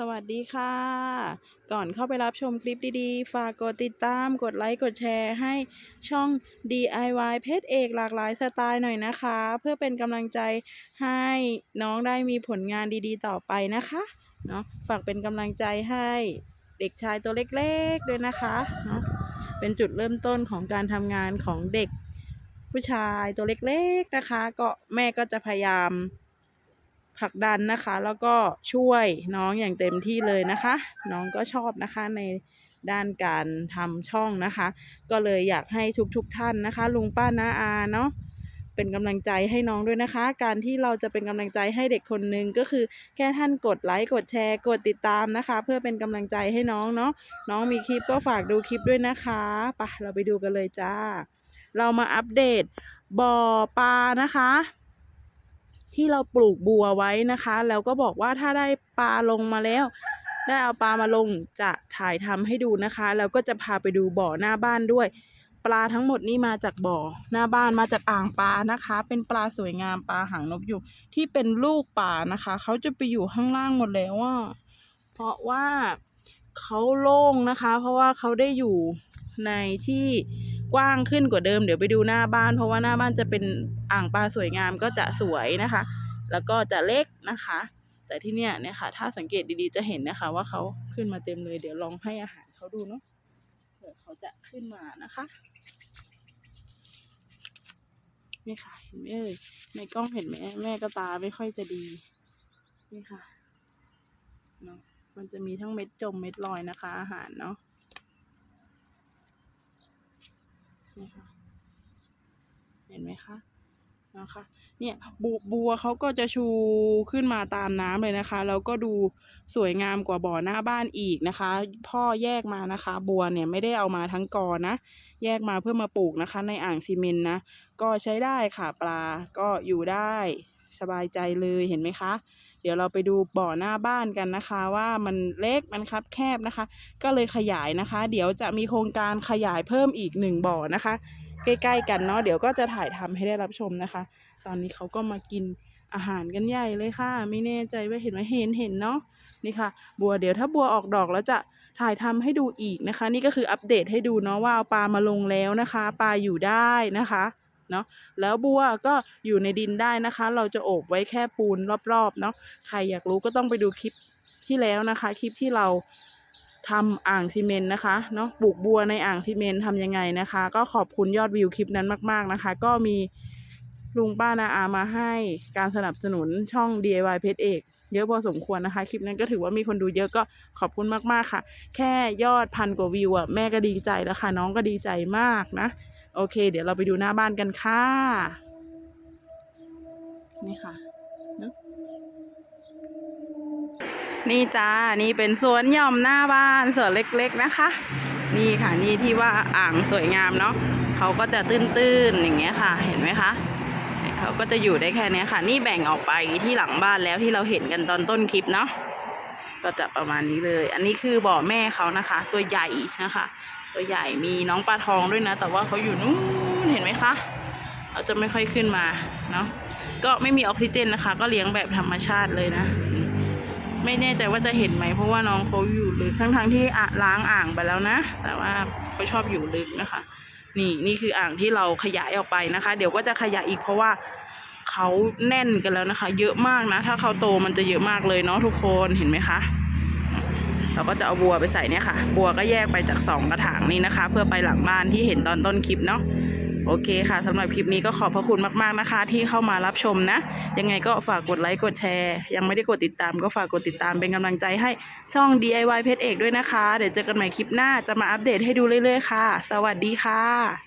สวัสดีค่ะ ก่อนเข้าไปรับชมคลิปดีๆ ฝากกดติดตาม กดไลค์ กดแชร์ให้ช่อง DIY เพชรเอกหลากหลายสไตล์หน่อยนะคะ เพื่อเป็นกำลังใจให้น้องได้มีผลงานดีๆต่อไปนะคะ เนาะฝากเป็นกำลังใจให้เด็กชายตัวเล็กๆด้วยนะคะ เนาะเป็นจุดเริ่มต้นของการทำงานของเด็กผู้ชายตัวเล็กๆนะคะ ก็แม่ก็จะพยายาม ผลักดันนะคะ แล้วก็ช่วยน้องอย่างเต็มที่เลยนะคะ น้องก็ชอบนะคะในด้านการทำช่องนะคะ ก็เลยอยากให้ทุกๆทท่านนะคะ ลุงป้าน้าอาเนาะเป็นกำลังใจให้น้องด้วยนะคะ การที่เราจะเป็นกำลังใจให้เด็กคนหนึ่งก็คือแค่ท่านกดไลค์กดแชร์ กดติดตามนะคะ เพื่อเป็นกำลังใจให้น้องเนาะน้องมีคลิปก็ฝากดูคลิปด้วยนะคะไปะเราไปดูกันเลยจ้า เรามาอัปเดตบ่อปลานะคะ ที่เราปลูกบัวไว้นะคะ แล้วก็บอกว่าถ้าได้ปลาลงมาแล้ว ได้เอาปลามาลงจะถ่ายทำให้ดูนะคะ แล้วก็จะพาไปดูบ่อหน้าบ้านด้วย ปลาทั้งหมดนี้มาจากบ่อหน้าบ้านมาจากอ่างปลานะคะ เป็นปลาสวยงามปลาหางนกอยูงที่เป็นลูกปลานะคะ เขาจะไปอยู่ข้างล่างหมดแล้วว่าเพราะว่าเขาโล่งนะคะ เพราะว่าเขาได้อยู่ในที่ กว้างขึ้นกว่าเดิมเดี๋ยวไปดูหน้าบ้าน เพราะว่าหน้าบ้านจะเป็นอ่างปลาสวยงามก็จะสวยนะคะ แล้วก็จะเล็กนะคะ แต่ที่เนี่ยเนี่ยค่ะ ถ้าสังเกตดีๆจะเห็นนะคะ ว่าเขาขึ้นมาเต็มเลย เดี๋ยวลองให้อาหารเขาดูเนาะเผื่อเขาจะขึ้นมานะคะนี่ค่ะเห็นไหมเอ่ยในกล้องเห็นไหมแม่ก็ตาไม่ค่อยจะดีนี่ค่ะเนาะมันจะมีทั้งเม็ดจมเม็ดลอยนะคะ อาหารเนาะ นี่ค่ะ เห็นไหมคะนะคะเนี่ยบบัวเขาก็จะชูขึ้นมาตามน้ำเลยนะคะ แล้วก็ดูสวยงามกว่าบ่อหน้าบ้านอีกนะคะ พ่อแยกมานะคะ บัวเนี่ยไม่ได้เอามาทั้งกอนะ แยกมาเพื่อมาปลูกนะคะ ในอ่างซีเมนต์นะ ก็ใช้ได้ค่ะปลาก็อยู่ได้สบายใจเลยเห็นไหมคะ ดี๋ยวเราไปดูบ่อหน้าบ้านกันนะคะ ว่ามันเล็กมันคับแคบนะคะ ก็เลยขยายนะคะ เดี๋ยวจะมีโครงการขยายเพิ่มอีกหนึ่งบ่อนะคะ ใกล้ๆกันเนาะเดี๋ยวก็จะถ่ายทำให้ได้รับชมนะคะ ตอนนี้เขาก็มากินอาหารกันใหญ่เลยค่ะ ไม่แน่ใจว่าเห็นไหมเห็นเห็นเนาะนี่ค่ะ บัวเดี๋ยวถ้าบัวออกดอกแล้วจะถ่ายทำให้ดูอีกนะคะ นี่ก็คืออัปเดตให้ดูเนาะว่าเอาปลามาลงแล้วนะคะ ปลาอยู่ได้นะคะ เนาะแล้วบัวก็อยู่ในดินได้นะคะ เราจะโอบไว้แค่ปูนรอบๆเนาะใครอยากรู้ก็ต้องไปดูคลิปที่แล้วนะคะ คลิปที่เราทำอ่างซีเมนต์นะคะเนาะปลูกบัวในอ่างซีเมนต์ทำยังไงนะคะ ก็ขอบคุณยอดวิวคลิปนั้นมาก ๆนะคะ ก็มีลุงป้านาอามาให้การสนับสนุนช่อง DIY เพชรเอกเยอะพอสมควรนะคะ คลิปนั้นก็ถือว่ามีคนดูเยอะก็ขอบคุณมาก ๆ ค่ะ แค่ยอดพันกว่าวิวอะ แม่ก็ดีใจแล้วค่ะ น้องก็ดีใจมากนะ โอเค เดี๋ยวเราไปดูหน้าบ้านกันค่ะ นี่ค่ะ นี่จ้า นี่เป็นสวนหย่อมหน้าบ้านสวนเล็กๆนะคะ นี่ค่ะ นี่ที่ว่าอ่างสวยงามเนาะเขาก็จะตื้นๆอย่างเงี้ยค่ะ เห็นไหมคะเขาก็จะอยู่ได้แค่นี้ค่ะ นี่แบ่งออกไปที่หลังบ้านแล้วที่เราเห็นกันตอนต้นคลิปเนาะก็จะประมาณนี้เลย อันนี้คือบ่อแม่เขานะคะ ตัวใหญ่นะคะ ตัวใหญ่มีน้องปลาทองด้วยนะ แต่ว่าเขาอยู่นู้นเห็นไหมคะเขาจะไม่ค่อยขึ้นมาเนาะก็ไม่มีออกซิเจนนะคะ ก็เลี้ยงแบบธรรมชาติเลยนะ ไม่แน่ใจว่าจะเห็นไหมเพราะว่าน้องเขาอยู่ลึกทั้งทงๆที่อะล้างอ่างไปแล้วนะ แต่ว่าเขาชอบอยู่ลึกนะคะ นี่นี่คืออ่างที่เราขยายออกไปนะคะ เดี๋ยวก็จะขยายอีกเพราะว่าเขาแน่นกันแล้วนะคะ เยอะมากนะ ถ้าเขาโตมันจะเยอะมากเลยเนาะทุกคนเห็นไหมคะ เราก็จะเอาบัวไปใส่เนี่ยค่ะ บัวก็แยกไปจากสองกระถางนี้นะคะ เพื่อไปหลังบ้านที่เห็นตอนต้นคลิปเนาะโอเคค่ะสำหรับคลิปนี้ก็ขอบพระคุณมากๆนะคะ ที่เข้ามารับชมนะ ยังไงก็ฝากกดไลค์กดแชร์ ยังไม่ได้กดติดตามก็ฝากกดติดตามเป็นกำลังใจให้ช่อง DIY เพชรเอกด้วยนะคะ เดี๋ยวเจอกันใหม่คลิปหน้าจะมาอัปเดตให้ดูเรื่อยๆค่ะ สวัสดีค่ะ